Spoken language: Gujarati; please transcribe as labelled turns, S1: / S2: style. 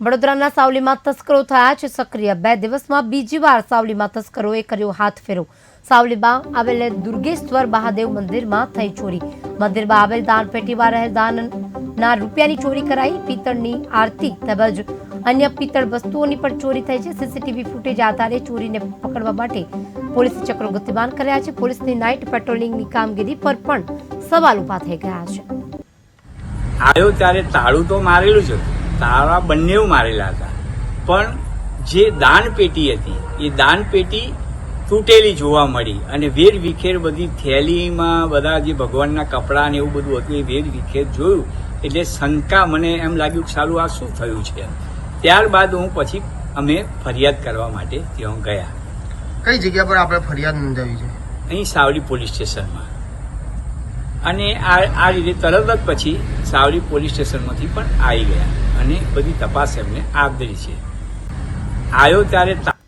S1: વડોદરાના સાવલીમાં તસ્કરો થયા છે, સક્રિય બે દિવસમાં બીજી વાર સાવલીમાં તસ્કરોએ કર્યો હાથ ફેરો. સાવલીમાં આવેલ દુર્ગેશ્વર મહાદેવ મંદિરમાં થઈ ચોરી. મંદિરમાં આવેલ દાનપેટીમાં રહેલ દાનના રૂપિયાની ચોરી કરાઈ. પિત્તળની આરતી તેમજ અન્ય પિત્તળ વસ્તુઓની પણ ચોરી થઈ છે. સીસીટીવી ફૂટેજ આધારે ચોરીને પકડવા માટે પોલીસે ચક્રો ગતિમાન કર્યા છે. પોલીસની નાઇટ પેટ્રોલિંગની કામગીરી પર પણ સવાલ ઊભા થઈ ગયા છે.
S2: આવ્યો ત્યારે તાળું તો મારેલું જ તાળા બંને મારેલા હતા. પણ જે દાન પેટી હતી એ દાન પેટી તૂટેલી જોવા મળી અને વેર વિખેર બધી થેલીમાં બધા જે ભગવાનના કપડાં ને એવું બધું હતું એ વેર વિખેર જોયું એટલે શંકા મને એમ લાગ્યું કે સારું આ શું થયું છે? ત્યારબાદ હું પછી અમે ફરિયાદ કરવા માટે ત્યાં ગયા.
S3: કઈ જગ્યા પર આપણે ફરિયાદ નોંધાવી છે?
S2: અહીં સાવલી પોલીસ સ્ટેશનમાં. અને આ આ રીતે તરત જ પછી સાવલી પોલીસ સ્ટેશનમાંથી પણ આવી ગયા અને બધી તપાસ એમને આપેલી છે. આવ્યો ત્યારે